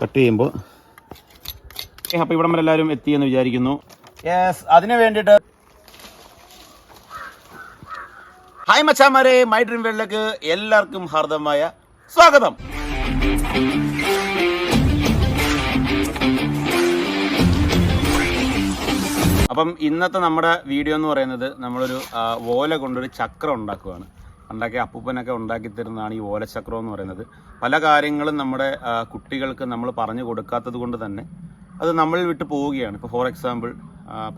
Cut ചെയ്യുമ്പോൾ അപ്പോൾ ഇവിടം വരെ എല്ലാവരും എത്തിയെന്ന് വിചാരിക്കുന്നു. യെസ് അതിന് വേണ്ടിയിട്ട് ഹായ് മച്ചാമാരെ. മൈ ഡ്രീം വേൾഡിലേക്ക് എല്ലാവർക്കും ഹാർദമായ സ്വാഗതം. അപ്പം ഇന്നത്തെ നമ്മുടെ വീഡിയോ എന്ന് പറയുന്നത് നമ്മളൊരു ഓല കൊണ്ടൊരു ചക്രം ഉണ്ടാക്കുകയാണ് ഉണ്ടാക്കി അപ്പൂപ്പനൊക്കെ ഉണ്ടാക്കി തരുന്നതാണ് ഈ ഓലച്ചക്രം എന്ന് പറയുന്നത്. പല കാര്യങ്ങളും നമ്മുടെ കുട്ടികൾക്ക് നമ്മൾ പറഞ്ഞു കൊടുക്കാത്തത് കൊണ്ട് തന്നെ അത് നമ്മളിൽ വിട്ട് പോവുകയാണ്. ഇപ്പോൾ ഫോർ എക്സാമ്പിൾ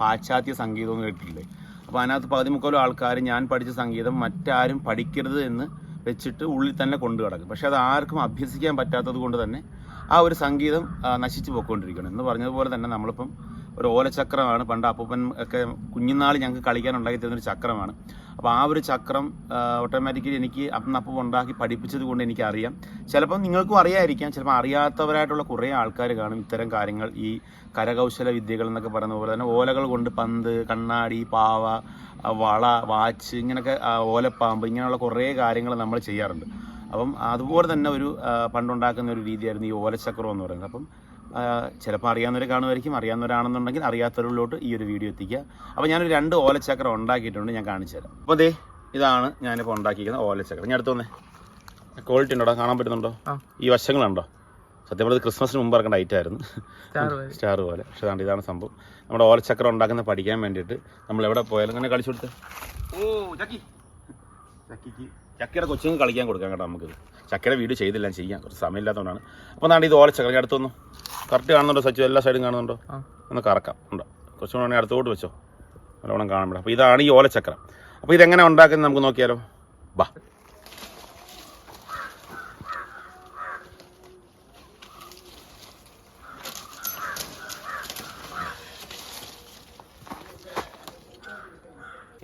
പാശ്ചാത്യ സംഗീതം എന്ന് കേട്ടിട്ടില്ലേ? അപ്പോൾ അതിനകത്ത് പകുതി മുക്കാലും ആൾക്കാർ ഞാൻ പഠിച്ച സംഗീതം മറ്റാരും പഠിക്കരുത് എന്ന് വെച്ചിട്ട് ഉള്ളിൽ തന്നെ കൊണ്ടു കിടക്കും പക്ഷേ അത് ആർക്കും അഭ്യസിക്കാൻ പറ്റാത്തത് കൊണ്ട് തന്നെ ആ ഒരു സംഗീതം നശിച്ച് പോയിക്കൊണ്ടിരിക്കുകയാണ്. എന്ന് പറഞ്ഞതുപോലെ തന്നെ നമ്മളിപ്പം ഒരു ഓലച്ചക്രമാണ്. പണ്ട് അപ്പൂപ്പൻ ഒക്കെ കുഞ്ഞുനാൾ ഞങ്ങൾക്ക് കളിക്കാൻ ഉണ്ടാക്കി തരുന്നൊരു ചക്രമാണ്. അപ്പോൾ ആ ഒരു ചക്രം ഓട്ടോമാറ്റിക്കലി എനിക്ക് അപ്പം ഉണ്ടാക്കി പഠിപ്പിച്ചത് കൊണ്ട് എനിക്കറിയാം. ചിലപ്പം നിങ്ങൾക്കും അറിയായിരിക്കാം ചിലപ്പോൾ അറിയാത്തവരായിട്ടുള്ള കുറേ ആൾക്കാർ കാണും ഇത്തരം കാര്യങ്ങൾ ഈ കരകൗശല വിദ്യകൾ എന്നൊക്കെ പറയുന്ന പോലെ തന്നെ ഓലകൾ കൊണ്ട് പന്ത് കണ്ണാടി പാവ വള വാച്ച് ഇങ്ങനെയൊക്കെ ഓലപ്പാമ്പ് ഇങ്ങനെയുള്ള കുറേ കാര്യങ്ങൾ നമ്മൾ ചെയ്യാറുണ്ട്. അപ്പം അതുപോലെ തന്നെ ഒരു പണ്ടുണ്ടാക്കുന്ന ഒരു രീതിയായിരുന്നു ഈ ഓലച്ചക്രം എന്ന് പറയുന്നത്. അപ്പം ചിലപ്പോൾ അറിയാവുന്നവർ കാണുമായിരിക്കും. അറിയാവുന്നവരാണെന്നുണ്ടെങ്കിൽ അറിയാത്തവരിലോട്ട് ഈ ഒരു വീഡിയോ എത്തിക്കുക. അപ്പോൾ ഞാനൊരു രണ്ട് ഓലച്ചക്രം ഉണ്ടാക്കിയിട്ടുണ്ട് ഞാൻ കാണിച്ചു തരാം. അപ്പോൾ ദേ ഇതാണ് ഞാനിപ്പോൾ ഉണ്ടാക്കിയിരിക്കുന്ന ഓലച്ചക്രം. ഞാൻ അടുത്ത് വന്നേ ക്വാളിറ്റി ഉണ്ടോ? കാണാൻ പറ്റുന്നുണ്ടോ. ഈ വശങ്ങളുണ്ടോ? സത്യം പറഞ്ഞത് ക്രിസ്മസിന് മുമ്പ് ഇറക്കേണ്ട ഐറ്റം ആയിരുന്നു. സ്റ്റാർ പോലെ. പക്ഷേ അതാണ്ട് ഇതാണ് സംഭവം. നമ്മുടെ ഓലച്ചക്രം ഉണ്ടാക്കുന്ന പഠിക്കാൻ വേണ്ടിയിട്ട് നമ്മൾ എവിടെ പോയാലും അങ്ങനെ കളിച്ചു കൊടുത്ത്. ഓ ചക്കി. ചക്കിക്ക് ചക്കയുടെ കൊച്ചിങ്ങ് കളിക്കാൻ കൊടുക്കാം കേട്ടോ നമുക്കിത് ചക്കയുടെ വീട് ചെയ്തില്ല ചെയ്യാം. കുറച്ച് സമയമില്ലാത്തതുകൊണ്ടാണ്. അപ്പോൾ നാണ്ട് ഇത് ഓലച്ചക്രം അടുത്ത് വന്നു. കറക്റ്റ് കാണുന്നുണ്ടോ സച്ചു? എല്ലാ സൈഡും കാണുന്നുണ്ടോ. ഒന്ന് കറക്കാം. ഉണ്ടോ? കുറച്ചും കൂടെ അടുത്തോട്ട് വെച്ചോ. നല്ലോണം കാണാൻ പറ്റും അപ്പോൾ ഇതാണ് ഈ ഓലച്ചക്രം അപ്പോൾ ഇതെങ്ങനെ ഉണ്ടാക്കുന്നത് നമുക്ക് നോക്കിയാലോ. ബാ.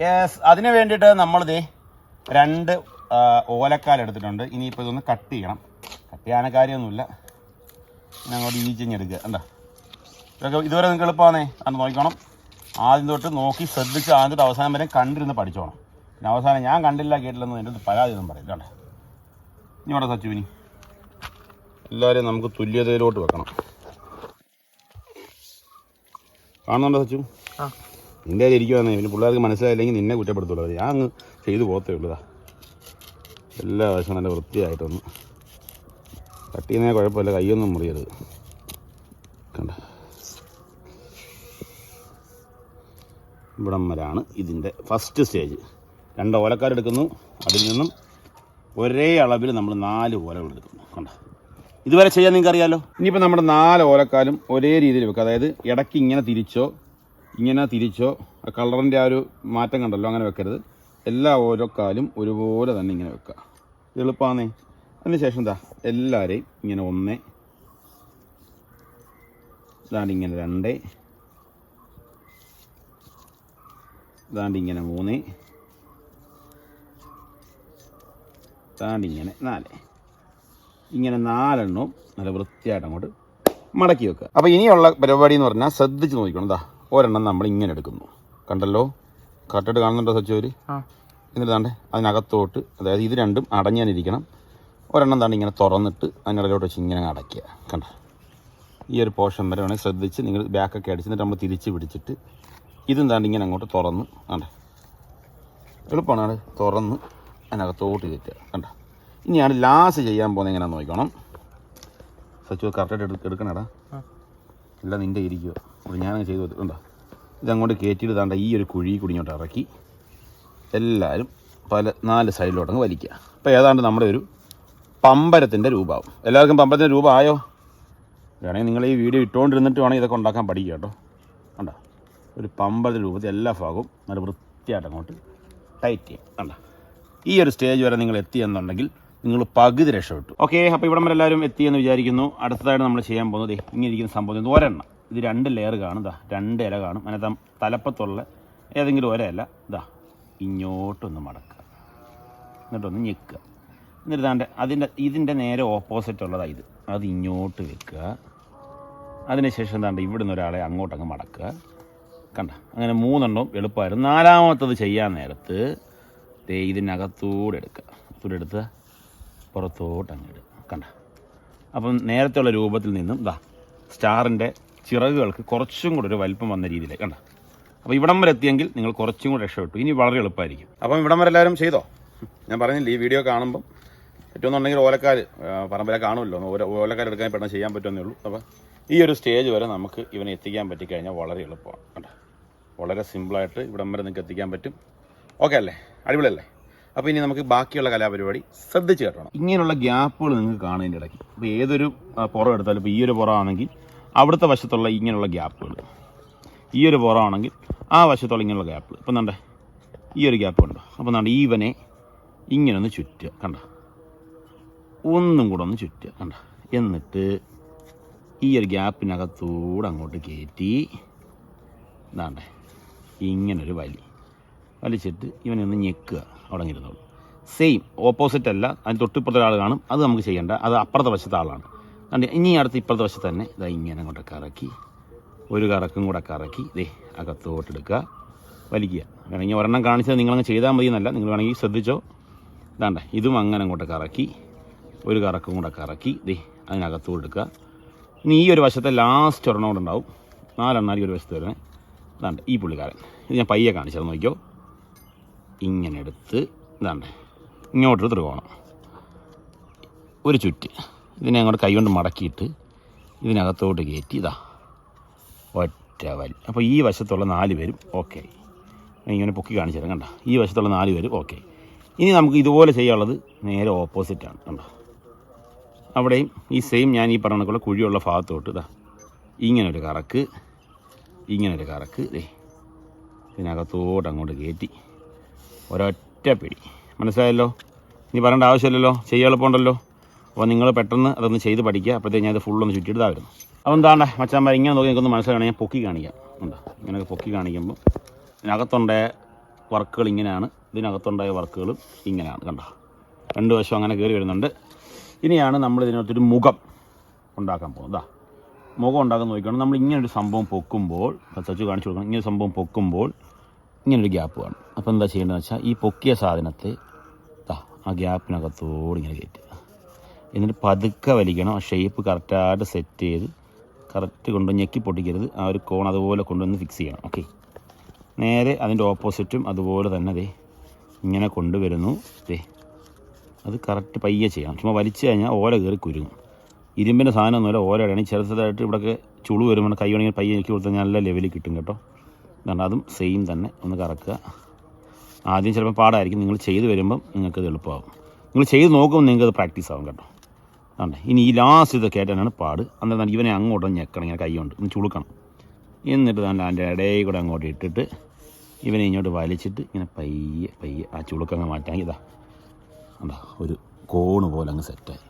യെസ് അതിന് വേണ്ടിയിട്ട് നമ്മളിത് രണ്ട് എടുത്തിട്ടുണ്ട്. ഇനിയിപ്പോൾ ഇതൊന്ന് കട്ട് ചെയ്യണം. കട്ട് ചെയ്യാന കാര്യമൊന്നുമില്ല. ഇനി അങ്ങോട്ട് ഈച്ചഞ്ഞെടുക്കുക എന്താ ഇതൊക്കെ ഇതുവരെ നിങ്ങൾക്ക് എളുപ്പമാണേ അത് നോക്കിക്കോണം ആദ്യം തൊട്ട് നോക്കി ശ്രദ്ധിച്ച് ആദ്യം തൊട്ട് അവസാനം വരെ കണ്ടിരുന്ന് പഠിച്ചോണം. പിന്നെ അവസാനം ഞാൻ കണ്ടില്ല കേട്ടില്ലെന്ന് എന്റെ അടുത്ത് പരാതി ഒന്നും പറയില്ല. കണ്ടേ? ഇനി ഇവിടെ സച്ചുവിനി എല്ലാവരെയും നമുക്ക് തുല്യതയിലോട്ട് വെക്കണം. കാണുന്നുണ്ടോ സച്ചു? ആ. നിന്റെ ഇരിക്കുവാന്നേ. പിന്നെ പിള്ളേർക്ക് മനസ്സിലായില്ലെങ്കിൽ നിന്നെ കുറ്റപ്പെടുത്തുള്ളൂ. ഞാൻ അങ്ങ് ചെയ്തു പോകത്തേ ഉള്ളതാ എല്ലാ വശവും നല്ല വൃത്തിയായിട്ടൊന്ന് കട്ട് ചെയ്യുന്നതിന് കുഴപ്പമില്ല കൈയൊന്നും മുറിയരുത്. കണ്ട? ഇവിടം വരാണ് ഇതിന്റെ ഫസ്റ്റ് സ്റ്റേജ് രണ്ട് ഓലക്കാരെടുക്കുന്നു അതിൽ നിന്നും ഒരേ അളവിൽ നമ്മൾ നാല് ഓലകൾ എടുക്കുന്നു. കണ്ട? ഇതുവരെ ചെയ്യാൻ നിങ്ങൾക്ക് അറിയാലോ? ഇനിയിപ്പോൾ നമ്മുടെ നാല് ഓലക്കാലും ഒരേ രീതിയിൽ വെക്കുക അതായത് ഇടയ്ക്ക് ഇങ്ങനെ തിരിച്ചോ ഇങ്ങനെ തിരിച്ചോ കളറിന്റെ ആ ഒരു മാറ്റം കണ്ടല്ലോ അങ്ങനെ വെക്കരുത്. എല്ലാ ഓരോക്കാലും ഒരുപോലെ തന്നെ ഇങ്ങനെ വെക്കുക. എളുപ്പമാണേ അതിനുശേഷം എന്താ എല്ലാവരെയും ഇങ്ങനെ ഒന്ന് ഇതാണ്ട് ഇങ്ങനെ രണ്ട്. ഇതാണ്ട് ഇങ്ങനെ മൂന്ന്. ഇതാണ്ട് ഇങ്ങനെ നാല്. ഇങ്ങനെ നാലെണ്ണവും നല്ല വൃത്തിയായിട്ട് അങ്ങോട്ട് മടക്കി വെക്കുക. അപ്പോൾ ഇനിയുള്ള പരിപാടി എന്ന് പറഞ്ഞാൽ ശ്രദ്ധിച്ച് നോക്കണം എന്താ ഒരെണ്ണം നമ്മൾ ഇങ്ങനെ എടുക്കുന്നു. കണ്ടല്ലോ? കറക്റ്റായിട്ട് കാണുന്നുണ്ടോ സച്ചോര് എന്നിട്ട് താണ്ട് അതിനകത്തോട്ട് അതായത് ഇത് രണ്ടും അടഞ്ഞാനിരിക്കണം. ഒരെണ്ണം താണ്ട് ഇങ്ങനെ തുറന്നിട്ട് അതിനിടയിലോട്ട് വെച്ച് ഇങ്ങനെ അടയ്ക്കുക. കണ്ട? ഈ ഒരു പോർഷൻ വരെ വേണമെങ്കിൽ ശ്രദ്ധിച്ച് നിങ്ങൾ ബാക്കൊക്കെ അടിച്ച് എന്നിട്ട് നമ്മൾ തിരിച്ച് പിടിച്ചിട്ട് ഇതും താണ്ട് ഇങ്ങനെ അങ്ങോട്ട് തുറന്ന്. കണ്ട? എളുപ്പമാണ് അവിടെ തുറന്ന് അതിനകത്തോട്ട് കയറ്റുക. കണ്ട? ഇനിയാണ് ലാസ്റ്റ് ചെയ്യാൻ പോകുന്നത് എങ്ങനെയാണെന്ന് നോക്കണം സച്ചു കറക്റ്റായിട്ട് എടു എടുക്കണടാ. ഇല്ല നിന്റെ ഇരിക്കുക അപ്പോൾ ഞാനങ്ങ് ചെയ്തു കണ്ടോ? ഇതങ്ങോട്ട് കയറ്റിയിട്ട് താണ്ട ഈ ഒരു കുഴി കുടിഞ്ഞോട്ട് ഇറക്കി. എല്ലാവരും പല നാല് സൈഡിലോട്ടങ്ങ് വലിക്കുക. അപ്പോൾ ഏതാണ്ട് നമ്മുടെ ഒരു പമ്പരത്തിന്റെ രൂപമാവും. എല്ലാവർക്കും പമ്പരത്തിന്റെ ആയോ വേണമെങ്കിൽ നിങ്ങൾ ഈ വീഡിയോ ഇട്ടുകൊണ്ടിരുന്നിട്ട് വേണമെങ്കിൽ ഇതൊക്കെ ഉണ്ടാക്കാൻ പഠിക്കുക കേട്ടോ. കണ്ട? ഒരു പമ്പരത്തിന്റെ രൂപത്തിൽ എല്ലാ ഭാഗവും നല്ല വൃത്തിയായിട്ട് അങ്ങോട്ട് ടൈറ്റ് ചെയ്യാം. കണ്ട? ഈ ഒരു സ്റ്റേജ് വരെ നിങ്ങൾ എത്തി എത്തിയെന്നുണ്ടെങ്കിൽ നിങ്ങൾ പകുതി രക്ഷപ്പെട്ടു. ഓക്കെ അപ്പോൾ ഇവിടം വരെ എല്ലാവരും എത്തിയെന്ന് വിചാരിക്കുന്നു. അടുത്തതായിട്ട് നമ്മൾ ചെയ്യാൻ പോകുന്നത് ഇങ്ങനെ ഇരിക്കുന്ന സംഭവം ഒരെണ്ണം. ഇത് രണ്ട് ലെയർ കാണും ഇതാ രണ്ട് ഇല കാണും. അതിനകത്ത് തലപ്പത്തുള്ള ഏതെങ്കിലും ഒരല്ല ഇതാ ഇങ്ങോട്ടൊന്ന് മടക്കുക. എന്നിട്ടൊന്ന് ഞെക്കുക. എന്നിട്ട് അതിന്റെ അതിന്റെ ഇതിന്റെ നേരെ ഓപ്പോസിറ്റ് ഉള്ളതാണ് ഇത്. അത് ഇങ്ങോട്ട് വെക്കുക. അതിനുശേഷം എന്താണ്ട് ഇവിടുന്ന് ഒരാളെ അങ്ങോട്ടങ്ങ് മടക്കുക. കണ്ട അങ്ങനെ മൂന്നെണ്ണം എളുപ്പമായിരുന്നു. നാലാമത്തത് ചെയ്യാൻ നേരത്ത് ദേ ഇതിനകത്തൂടെ എടുക്കുക. അകത്തൂടെ എടുത്ത് പുറത്തോട്ട് അങ്ങ് ഇടുക. കണ്ട അപ്പം നേരത്തെയുള്ള രൂപത്തിൽ നിന്നും ഇതാ സ്റ്റാറിന്റെ ചിറകുകൾക്ക് കുറച്ചും കൂടെ ഒരു വലിപ്പം വന്ന രീതിയിലേക്ക് കണ്ട അപ്പോൾ ഇവിടം വരെ എത്തിയെങ്കിൽ നിങ്ങൾ കുറച്ചും കൂടെ രക്ഷപ്പെട്ടു. ഇനി വളരെ എളുപ്പമായിരിക്കും. അപ്പം ഇവിടം വരെ എല്ലാവരും ചെയ്തോ? ഞാൻ പറഞ്ഞില്ല ഈ വീഡിയോ കാണുമ്പം പറ്റുമെന്നുണ്ടെങ്കിൽ ഓലക്കാർ പറമ്പിലെ കാണുമല്ലോ. ഓരോ ഓലക്കാർ എടുക്കാൻ പെട്ടെന്ന് ചെയ്യാൻ പറ്റുമെന്നേ ഉള്ളൂ. അപ്പോൾ ഈ ഒരു സ്റ്റേജ് വരെ നമുക്ക് ഇവനെ എത്തിക്കാൻ പറ്റിക്കഴിഞ്ഞാൽ വളരെ എളുപ്പമാണ് കേട്ടോ. വളരെ സിമ്പിളായിട്ട് ഇവിടം വരെ നിങ്ങൾക്ക് എത്തിക്കാൻ പറ്റും. ഓക്കെ അല്ലേ? അടിപൊളിയല്ലേ? അപ്പോൾ ഇനി നമുക്ക് ബാക്കിയുള്ള കലാപരിപാടി ശ്രദ്ധിച്ച് കേട്ടണം. ഇങ്ങനെയുള്ള ഗ്യാപ്പുകൾ നിങ്ങൾക്ക് കാണുന്നതിന്റെ ഇടയ്ക്ക് ഇപ്പോൾ ഏതൊരു പുറം എടുത്താലും ഇപ്പോൾ ഈ ഒരു പുറമാണെങ്കിൽ അവിടുത്തെ വശത്തുള്ള ഇങ്ങനെയുള്ള ഗ്യാപ്പുകൾ. ഈ ഒരു പുറമാണെങ്കിൽ ആ വശത്തോളം ഇങ്ങനെയുള്ള ഗ്യാപ്പ് ഇപ്പം കണ്ടേ? ഈ ഒരു ഗ്യാപ്പ് കണ്ടോ? അപ്പം കണ്ട ഈവനെ ഇങ്ങനെ ഒന്ന് ചുറ്റുക കണ്ട? ഒന്നും കൂടെ ഒന്ന് ചുറ്റുക കണ്ട? എന്നിട്ട് ഈ ഒരു ഗ്യാപ്പിനകത്തൂടെ അങ്ങോട്ട് കയറ്റി ഇതാണ്ടേ ഇങ്ങനൊരു വലി. വലിച്ചിട്ട് ഇവനെ ഒന്ന് ഞെക്കുക അവിടെ ഇരുന്നോളൂ സെയിം ഓപ്പോസിറ്റ് അല്ല അതിന് തൊട്ടിപ്പുറത്തെ ഒരാൾ കാണും. അത് നമുക്ക് ചെയ്യേണ്ട അത് അപ്പുറത്തെ വശത്തെ ആളാണ്. ഇനി അടുത്ത് ഇപ്പുറത്തെ വശത്ത് തന്നെ ഇതാ ഇങ്ങനെ അങ്ങോട്ട് കറക്കി ഒരു കറക്കും കൂടെ കറക്കി ദേ അകത്തോട്ടെടുക്കുക വലിക്കുക. വേണമെങ്കിൽ ഒരെണ്ണം കാണിച്ചത് നിങ്ങളങ്ങ് ചെയ്താൽ മതി എന്നല്ല നിങ്ങൾ വേണമെങ്കിൽ ശ്രദ്ധിച്ചോ. ഇതാണ്ട ഇതും അങ്ങനെ അങ്ങോട്ട് കറക്കി ഒരു കറക്കും കൂടെ കറക്കി ദേ അതിനകത്തോട്ട് എടുക്കുക. ഇനി ഈ ഒരു വശത്തെ ലാസ്റ്റ് ഒരെണ്ണം കൂടെ ഉണ്ടാവും. നാലെണ്ണാലും ഒരു വശത്ത് വരുന്നത് ഇതാണ്ട് ഈ പുള്ളിക്കാരൻ. ഇത് ഞാൻ പയ്യെ കാണിച്ചത് നോക്കിയോ ഇങ്ങനെ എടുത്ത് ഇതാണ്ട് ഇങ്ങോട്ടൊരു ത്രികോണം. ഒരു ചുറ്റ്. ഇതിനെ അങ്ങോട്ട് കൈ കൊണ്ട് മടക്കിയിട്ട് ഇതിനകത്തോട്ട് കയറ്റി ഇതാ. ഒറ്റ വലി അപ്പോൾ ഈ വശത്തുള്ള നാല് പേരും ഓക്കെ ഇങ്ങനെ പൊക്കി കാണിച്ചു തരാം കണ്ട? ഈ വശത്തുള്ള നാല് പേരും ഓക്കെ ഇനി നമുക്ക് ഇതുപോലെ ചെയ്യാനുള്ളത് നേരെ ഓപ്പോസിറ്റാണ് കണ്ടോ? അവിടെയും ഈ സെയിം ഞാൻ ഈ പറഞ്ഞ കണക്കുള്ള കുഴിയുള്ള ഭാഗത്തോട്ട് ഇതാ. ഇങ്ങനൊരു കറക്ക് ഇങ്ങനൊരു കറക്ക് ദേ. ഇതിനകത്തോട്ട് അങ്ങോട്ട് കയറ്റി. ഒരൊറ്റ പിടി. മനസ്സിലായല്ലോ? ഇനി പറയേണ്ട ആവശ്യമില്ലല്ലോ? ചെയ്യാൻ എളുപ്പമുണ്ടല്ലോ? അപ്പോൾ നിങ്ങൾ പെട്ടെന്ന് അതൊന്ന് ചെയ്ത് പഠിക്കുക. അപ്പോഴത്തേക്ക് ഞാൻ ഇത് ഫുള്ളൊന്ന് ചുറ്റിയിട്ട് ഇതാ അപ്പോൾ എന്താണ്ട മച്ചാന്മാർ ഇങ്ങനെ നോക്കി നിൽക്കൊന്ന് മനസ്സിലാണെങ്കിൽ ഞാൻ പൊക്കി കാണിക്കാം. ഉണ്ടോ ഇങ്ങനെയൊക്കെ പൊക്കി കാണിക്കുമ്പോൾ ഇതിനകത്തുണ്ടായ വർക്കുകൾ ഇങ്ങനെയാണ്. ഇതിനകത്തുണ്ടായ വർക്കുകളും ഇങ്ങനെയാണ്. കണ്ടോ? രണ്ട് വശം അങ്ങനെ കയറി വരുന്നുണ്ട്. ഇനിയാണ് നമ്മൾ ഇതിനകത്തൊരു മുഖം ഉണ്ടാക്കാൻ പോകുന്നത്. ദാ മുഖം ഉണ്ടാക്കാൻ നോക്കിക്കണം. നമ്മൾ ഇങ്ങനെ ഒരു സംഭവം പൊക്കുമ്പോൾ സച്ചു കാണിച്ചു കൊടുക്കണം. ഇങ്ങനെ സംഭവം പൊക്കുമ്പോൾ ഇങ്ങനൊരു ഗ്യാപ്പ് കാണും. അപ്പോൾ എന്താ ചെയ്യേണ്ടതെന്ന് വെച്ചാൽ ഈ പൊക്കിയ സാധനത്തെ ആ ഗ്യാപ്പിനകത്തോട് ഇങ്ങനെ കയറ്റുക. എന്നിട്ട് പതുക്കെ വലിക്കണം. ആ ഷേപ്പ് കറക്റ്റായിട്ട് സെറ്റ് ചെയ്ത് കറക്റ്റ് കൊണ്ട് ഞെക്കി പൊട്ടിക്കരുത്. ആ ഒരു കോൺ അതുപോലെ കൊണ്ടുവന്ന് ഫിക്സ് ചെയ്യണം. ഓക്കെ നേരെ അതിന്റെ ഓപ്പോസിറ്റും അതുപോലെ തന്നെ ദേ ഇങ്ങനെ കൊണ്ടുവരുന്നു. ദേ അത് കറക്റ്റ് പയ്യെ ചെയ്യണം. ചുമ്മാ വലിച്ചു കഴിഞ്ഞാൽ ഓല കയറി കുരുങ്ങും. ഇരുമ്പിന്റെ സാധനമൊന്നുമില്ല ഓലയാണ് ചെറുതായിട്ട് ഇവിടെയൊക്കെ ചുളു വരുമ്പോൾ കൈ വേണമെങ്കിൽ പയ്യെ എനിക്ക് കൊടുത്താൽ നല്ല ലെവലിൽ കിട്ടും കേട്ടോ. കാരണം അതും സെയിം തന്നെ. ഒന്ന് കറക്കുക. ആദ്യം ചിലപ്പോൾ പാടായിരിക്കും. നിങ്ങൾ ചെയ്ത് വരുമ്പം നിങ്ങൾക്കത് എളുപ്പമാകും നിങ്ങൾ ചെയ്ത് നോക്കുമ്പോൾ നിങ്ങൾക്കത് പ്രാക്ടീസ് ആവും കേട്ടോ. ആണ്ടേ ഇനി ഈ ലാസ്റ്റ് ഇതൊക്കെ ആയിട്ടാണ് പാട്. അന്നേരം ഇവനെ അങ്ങോട്ട് ഞെക്കണം ഇങ്ങനെ കൈ കൊണ്ട് ഒന്ന് ചുളുക്കണം. എന്നിട്ട് തന്നെ അതിന്റെ ഇടയിൽ കൂടെ അങ്ങോട്ട് ഇട്ടിട്ട് ഇവനെ ഇങ്ങോട്ട് വലിച്ചിട്ട് ഇങ്ങനെ പയ്യെ പയ്യെ ആ ചുളുക്കങ്ങ് മാറ്റാൻ. ഇതാ. എന്താ ഒരു കോണ് പോലെ അങ്ങ് സെറ്റായി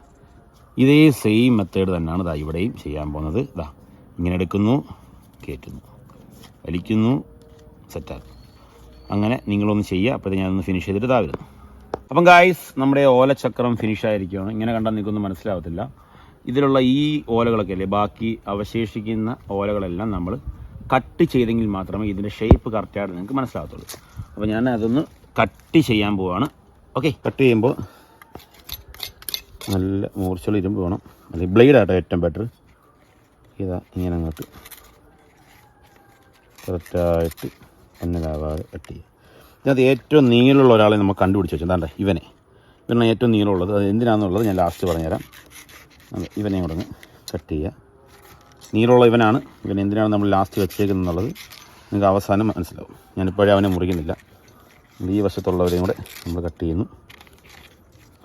ഇതേ സെയിം മെത്തേഡ് തന്നെയാണ് ഇതാ ഇവിടെയും ചെയ്യാൻ പോകുന്നത്. ഇതാ ഇങ്ങനെ എടുക്കുന്നു കയറ്റുന്നു വലിക്കുന്നു സെറ്റാക്കും അങ്ങനെ നിങ്ങളൊന്ന് ചെയ്യുക. അപ്പോഴത്തേക്ക് ഞാനൊന്ന് ഫിനിഷ് ചെയ്തിട്ട് ഇതാ വരുന്നു. അപ്പം ഗായ്സ് നമ്മുടെ ഓലച്ചക്രം ഫിനിഷ് ആയിരിക്കുകയാണ്. ഇങ്ങനെ കണ്ടാൽ നിങ്ങൾക്കൊന്നും മനസ്സിലാവത്തില്ല. ഇതിലുള്ള ഈ ഓലകളൊക്കെ അല്ലേ ബാക്കി അവശേഷിക്കുന്ന ഓലകളെല്ലാം നമ്മൾ കട്ട് ചെയ്തെങ്കിൽ മാത്രമേ ഇതിന്റെ ഷേപ്പ് കറക്റ്റായിട്ട് നിങ്ങൾക്ക് മനസ്സിലാകത്തുള്ളൂ അപ്പോൾ ഞാൻ അതൊന്ന് കട്ട് ചെയ്യാൻ പോവാണ്. ഓക്കെ കട്ട് ചെയ്യുമ്പോൾ നല്ല മൂർച്ചയുള്ള ഇരുമ്പ് വേണം. അല്ലെങ്കിൽ ബ്ലേഡാട്ടോ ഏറ്റവും ബെറ്റർ ഇതാ ഇങ്ങനെ അങ്ങോട്ട് കറക്റ്റായിട്ട് എന്നതാവാതെ കട്ട് ചെയ്യുക ഇതിനകത്ത് ഏറ്റവും നീളമുള്ള ഒരാളെ നമുക്ക് കണ്ടുപിടിച്ച് വെച്ചു. എന്താണ്ടേ ഇവനെ. ഇവനാണ് ഏറ്റവും നീളമുള്ളത്. അത് എന്തിനാണെന്നുള്ളത് ഞാൻ ലാസ്റ്റ് പറഞ്ഞുതരാം. ഇവനെ കൂടെ കട്ട് ചെയ്യുക നീളമുള്ള ഇവനാണ്. ഇവൻ എന്തിനാണ് നമ്മൾ ലാസ്റ്റ് വെച്ചേക്കുന്നുള്ളത് നിങ്ങൾക്ക് അവസാനം മനസ്സിലാവും. ഞാനിപ്പോഴേ അവനെ മുറിക്കുന്നില്ല. ഈ വശത്തുള്ളവരെയും കൂടെ നമ്മൾ കട്ട് ചെയ്യുന്നു.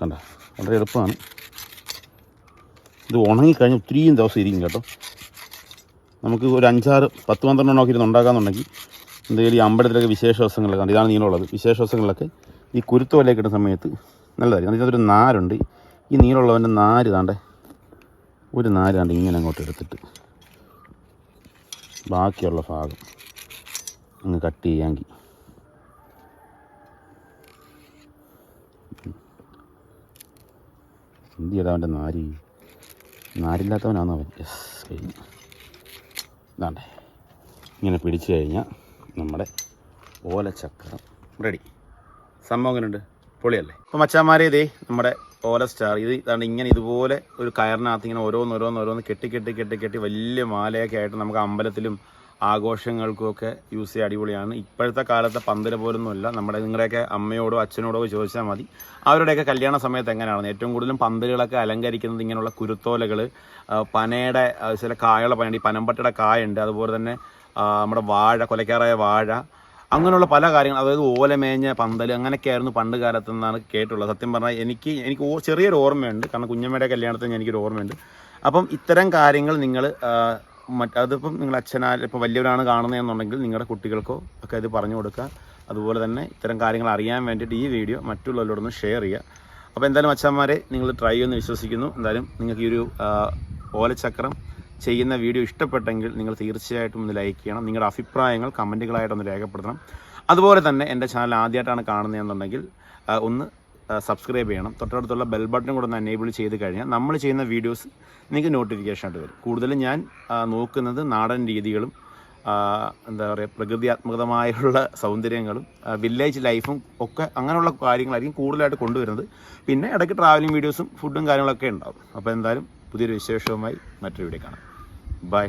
കണ്ട? വളരെ എളുപ്പമാണ്. ഇത് ഉണങ്ങിക്കഴിഞ്ഞ് ഒത്തിരിയും ദിവസം ഇരിക്കും കേട്ടോ. നമുക്ക് ഒരു അഞ്ചാറ് പത്ത് പന്ത്രണ്ടെണ്ണമൊക്കെ ഇരുന്ന് ഉണ്ടാക്കാന്നുണ്ടെങ്കിൽ എന്തെങ്കിലും ഈ അമ്പലത്തിലൊക്കെ വിശേഷ ദിവസങ്ങളിലൊക്കെ ഉണ്ട് ഇതാണ് നീളമുള്ളത്. വിശേഷ ദിവസങ്ങളിലൊക്കെ ഈ കുരുത്തോലയൊക്കെ ഇടുന്ന സമയത്ത് നല്ലതായിരിക്കും. അതിനകത്തൊരു നാരുണ്ട്. ഈ നീളമുള്ളവന്റെ നാര് താണ്ടെ ഒരു നാര് താണ്ട് ഇങ്ങനെ അങ്ങോട്ട് എടുത്തിട്ട് ബാക്കിയുള്ള ഭാഗം അങ്ങ് കട്ട് ചെയ്യാമെങ്കിൽ. എന്ത് ചെയ്താ അവന്റെ നാരി? നാരില്ലാത്തവനാണോ അവൻ? യെസ് കഴിഞ്ഞു. ഇതാണ്ടേ. ഇങ്ങനെ പിടിച്ചു കഴിഞ്ഞാൽ നമ്മുടെ ഓലച്ചക്രം റെഡി സംഭവം അങ്ങനെയുണ്ട് പൊളിയല്ലേ? അപ്പോൾ മച്ചാമാരെ ഇതേ നമ്മുടെ ഓല സ്റ്റാർ ഇത് ഇതാണ് ഇങ്ങനെ ഇതുപോലെ ഒരു കയറിനകത്ത് ഇങ്ങനെ ഓരോന്ന് ഓരോന്ന് ഓരോന്ന് കെട്ടി കെട്ടി കെട്ടി കെട്ടി വലിയ മാലയൊക്കെ ആയിട്ട് നമുക്ക് അമ്പലത്തിലും ആഘോഷങ്ങൾക്കും ഒക്കെ യൂസ് ചെയ്യുക അടിപൊളിയാണ്. ഇപ്പോഴത്തെ കാലത്തെ പന്തല പോലൊന്നുമില്ല. നമ്മുടെ നിങ്ങളുടെയൊക്കെ അമ്മയോടോ അച്ഛനോടോ ചോദിച്ചാൽ മതി. അവരുടെയൊക്കെ കല്യാണ സമയത്ത് എങ്ങനെയാണ് ഏറ്റവും കൂടുതലും പന്തലുകളൊക്കെ അലങ്കരിക്കുന്നത് ഇങ്ങനെയുള്ള കുരുത്തോലകൾ പനയുടെ ചില കായുള്ള പനയുണ്ട്. ഈ പനമ്പട്ടയുടെ കായുണ്ട്. അതുപോലെ തന്നെ നമ്മുടെ വാഴ കൊലക്കാറായ വാഴ അങ്ങനെയുള്ള പല കാര്യങ്ങൾ അതായത് ഓലമേഞ്ഞ പന്തൽ അങ്ങനെയൊക്കെയായിരുന്നു പണ്ട് കാലത്ത് നിന്നാണ് കേട്ടുള്ളത് സത്യം പറഞ്ഞാൽ എനിക്ക് എനിക്ക് ചെറിയൊരു ഓർമ്മയുണ്ട്. കാരണം കുഞ്ഞമ്മയുടെ കല്യാണത്തിന് എനിക്കൊരു ഓർമ്മയുണ്ട്. അപ്പം ഇത്തരം കാര്യങ്ങൾ നിങ്ങൾ മറ്റ് അതിപ്പം നിങ്ങൾ അച്ഛനാ ഇപ്പോൾ വലിയവരാണ് കാണുന്നതെന്നുണ്ടെങ്കിൽ നിങ്ങളുടെ കുട്ടികൾക്കോ ഒക്കെ ഇത് പറഞ്ഞു കൊടുക്കുക. അതുപോലെ തന്നെ ഇത്തരം കാര്യങ്ങൾ അറിയാൻ വേണ്ടിയിട്ട് ഈ വീഡിയോ മറ്റുള്ളവരോടൊന്ന് ഷെയർ ചെയ്യുക. അപ്പോൾ എന്തായാലും അച്ഛന്മാരെ നിങ്ങൾ ട്രൈ ചെയ്യുമെന്ന് വിശ്വസിക്കുന്നു. എന്തായാലും നിങ്ങൾക്ക് ഈ ഒരു ഓലച്ചക്രം ചെയ്യുന്ന വീഡിയോ ഇഷ്ടപ്പെട്ടെങ്കിൽ നിങ്ങൾ തീർച്ചയായിട്ടും ഒന്ന് ലൈക്ക് ചെയ്യണം. നിങ്ങളുടെ അഭിപ്രായങ്ങൾ കമന്റുകളായിട്ടൊന്ന് രേഖപ്പെടുത്തണം. അതുപോലെ തന്നെ എന്റെ ചാനൽ ആദ്യമായിട്ടാണ് കാണുന്നതെന്നുണ്ടെങ്കിൽ ഒന്ന് സബ്സ്ക്രൈബ് ചെയ്യണം. തൊട്ടടുത്തുള്ള ബെൽ ബട്ടൺ കൂടെ ഒന്ന് എനേബിൾ ചെയ്ത് കഴിഞ്ഞാൽ നമ്മൾ ചെയ്യുന്ന വീഡിയോസ് നിങ്ങൾക്ക് നോട്ടിഫിക്കേഷൻ ആയിട്ട് വരും. കൂടുതലും ഞാൻ നോക്കുന്നത് നാടൻ രീതികളും എന്താ പറയുക പ്രകൃതിയാത്മകമായുള്ള സൗന്ദര്യങ്ങളും വില്ലേജ് ലൈഫും ഒക്കെ അങ്ങനെയുള്ള കാര്യങ്ങളായിരിക്കും കൂടുതലായിട്ട് കൊണ്ടുവരുന്നത്. പിന്നെ ഇടയ്ക്ക് ട്രാവലിംഗ് വീഡിയോസും ഫുഡും കാര്യങ്ങളൊക്കെ ഉണ്ടാവും. അപ്പോൾ എന്തായാലും പുതിയൊരു വിശേഷവുമായി മറ്റൊരു വീഡിയോ കാണാം. ബൈ